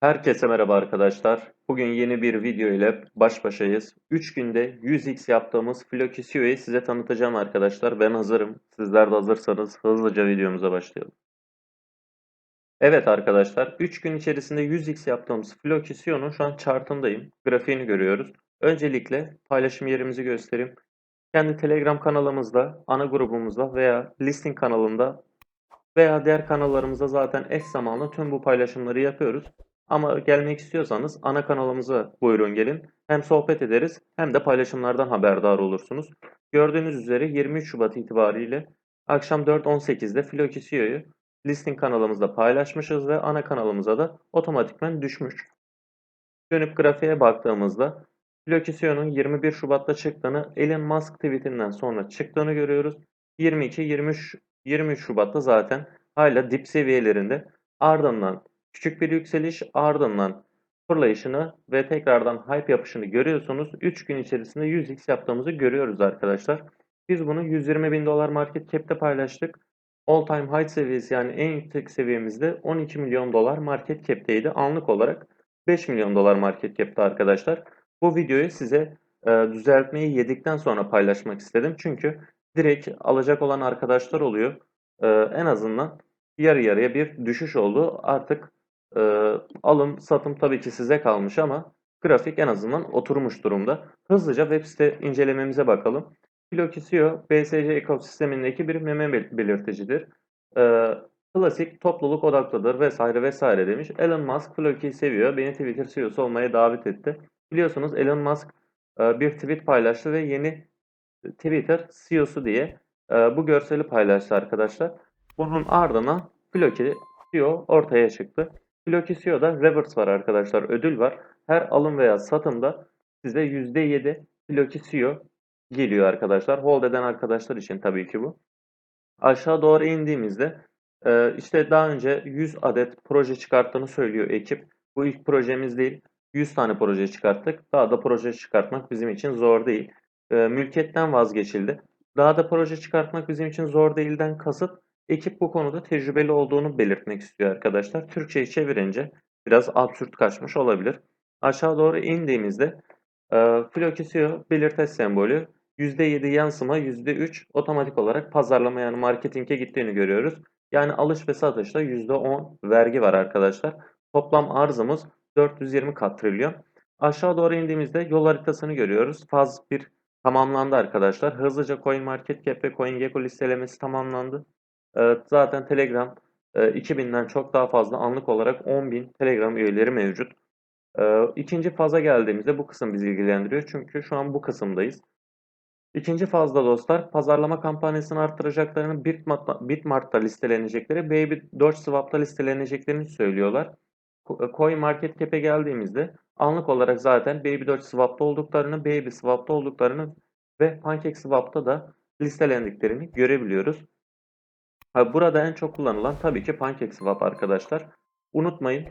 Herkese merhaba arkadaşlar. Bugün yeni bir video ile baş başayız. 3 günde 100x yaptığımız Flokisio'yu size tanıtacağım arkadaşlar. Ben hazırım. Sizler de hazırsanız hızlıca videomuza başlayalım. Evet arkadaşlar 3 gün içerisinde 100x yaptığımız Flokisio'nun şu an chartındayım. Grafiğini görüyoruz. Öncelikle paylaşım yerimizi göstereyim. Kendi Telegram kanalımızda, ana grubumuzda veya listing kanalında veya diğer kanallarımızda zaten eş zamanlı tüm bu paylaşımları yapıyoruz. Ama gelmek istiyorsanız ana kanalımıza buyurun gelin. Hem sohbet ederiz hem de paylaşımlardan haberdar olursunuz. Gördüğünüz üzere 23 Şubat itibariyle akşam 4.18'de Flokisio'yu listing kanalımızda paylaşmışız ve ana kanalımıza da otomatikman düşmüş. Dönüp grafiğe baktığımızda Flokisio'nun 21 Şubat'ta çıktığını Elon Musk tweetinden sonra çıktığını görüyoruz. 22-23 23 Şubat'ta zaten hala dip seviyelerinde ardından küçük bir yükseliş ardından fırlayışını ve tekrardan hype yapışını görüyorsunuz. 3 gün içerisinde 100x yaptığımızı görüyoruz arkadaşlar. Biz bunu 120 bin dolar market cap'te paylaştık. All time high seviyesi yani en yüksek seviyemizde 12 milyon dolar market cap'teydi. Anlık olarak 5 milyon dolar market cap'te arkadaşlar. Bu videoyu size e, düzeltmeyi yedikten sonra paylaşmak istedim. Çünkü direkt alacak olan arkadaşlar oluyor. E, en azından yarı yarıya bir düşüş oldu. Artık e, alım satım tabii ki size kalmış ama grafik en azından oturmuş durumda. Hızlıca web site incelememize bakalım. Filokisio BSC ekosistemindeki bir meme belirticidir. E, klasik topluluk odaklıdır vesaire vesaire demiş. Elon Musk Floki'yi seviyor. Beni Twitter CEO'su olmaya davet etti. Biliyorsunuz Elon Musk e, bir tweet paylaştı ve yeni Twitter CEO'su diye e, bu görseli paylaştı arkadaşlar. Bunun ardına Floki CEO ortaya çıktı. Floki CEO'da reverse var arkadaşlar. Ödül var. Her alım veya satımda size %7 Floki CEO geliyor arkadaşlar. Hold eden arkadaşlar için tabii ki bu. Aşağı doğru indiğimizde e, işte daha önce 100 adet proje çıkarttığını söylüyor ekip. Bu ilk projemiz değil. 100 tane proje çıkarttık. Daha da proje çıkartmak bizim için zor değil. E, mülkiyetten vazgeçildi. Daha da proje çıkartmak bizim için zor değilden kasıt ekip bu konuda tecrübeli olduğunu belirtmek istiyor arkadaşlar. Türkçe'yi çevirince biraz absürt kaçmış olabilir. Aşağı doğru indiğimizde e, Flokisio belirteç sembolü %7 yansıma %3 otomatik olarak pazarlama yani marketinge gittiğini görüyoruz. Yani alış ve satışta %10 vergi var arkadaşlar. Toplam arzımız 420 katrilyon. Aşağı doğru indiğimizde yol haritasını görüyoruz. Faz 1 tamamlandı arkadaşlar. Hızlıca CoinMarketCap ve CoinGecko listelemesi tamamlandı. Ee, zaten Telegram 2000'den e, çok daha fazla anlık olarak 10.000 Telegram üyeleri mevcut. Ee, ikinci faza geldiğimizde bu kısım bizi ilgilendiriyor. Çünkü şu an bu kısımdayız. İkinci fazda dostlar pazarlama kampanyasını arttıracaklarını Bitmart'ta, Bitmart'ta listelenecekleri, Baby Doge Swap'ta listeleneceklerini söylüyorlar. Coin Market Cap'e geldiğimizde anlık olarak zaten Baby Doge Swap'ta olduklarını, Baby Swap'ta olduklarını ve Pancake Swap'ta da listelendiklerini görebiliyoruz. Burada en çok kullanılan tabii ki Pancake Swap arkadaşlar. Unutmayın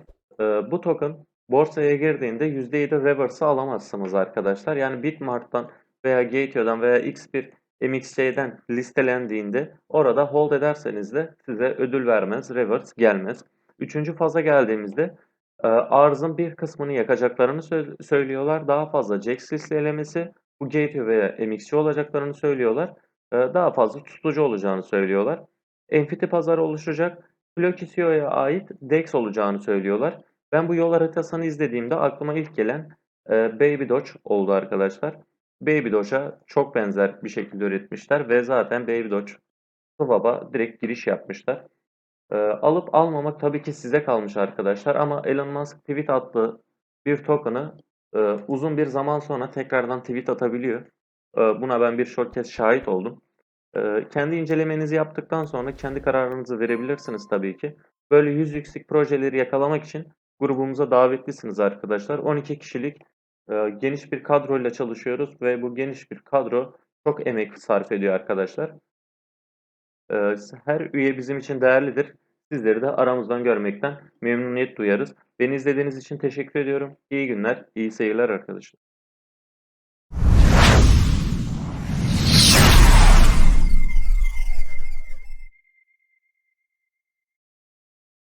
bu token borsaya girdiğinde %7 reverse alamazsınız arkadaşlar. Yani Bitmart'tan veya Gateo'dan veya X1 MXC'den listelendiğinde orada hold ederseniz de size ödül vermez, reverse gelmez. Üçüncü faza geldiğimizde e, arzın bir kısmını yakacaklarını söylüyorlar. Daha fazla JAX listelemesi bu Gateo veya MXC olacaklarını söylüyorlar. E, daha fazla tutucu olacağını söylüyorlar. Enfiti pazarı oluşacak. Flokisyo'ya ait DEX olacağını söylüyorlar. Ben bu yol haritasını izlediğimde aklıma ilk gelen e, Baby Doge oldu arkadaşlar. Baby Doge'a çok benzer bir şekilde üretmişler ve zaten Baby Doge Swap'a direkt giriş yapmışlar. E, alıp almamak tabii ki size kalmış arkadaşlar ama Elon Musk tweet attığı bir token'ı e, uzun bir zaman sonra tekrardan tweet atabiliyor. E, buna ben birçok kez şahit oldum. E, kendi incelemenizi yaptıktan sonra kendi kararınızı verebilirsiniz tabii ki. Böyle 100 yüksek projeleri yakalamak için grubumuza davetlisiniz arkadaşlar. 12 kişilik e, geniş bir kadroyla çalışıyoruz ve bu geniş bir kadro çok emek sarf ediyor arkadaşlar. E, her üye bizim için değerlidir. Sizleri de aramızdan görmekten memnuniyet duyarız. Beni izlediğiniz için teşekkür ediyorum. İyi günler, iyi seyirler arkadaşlar.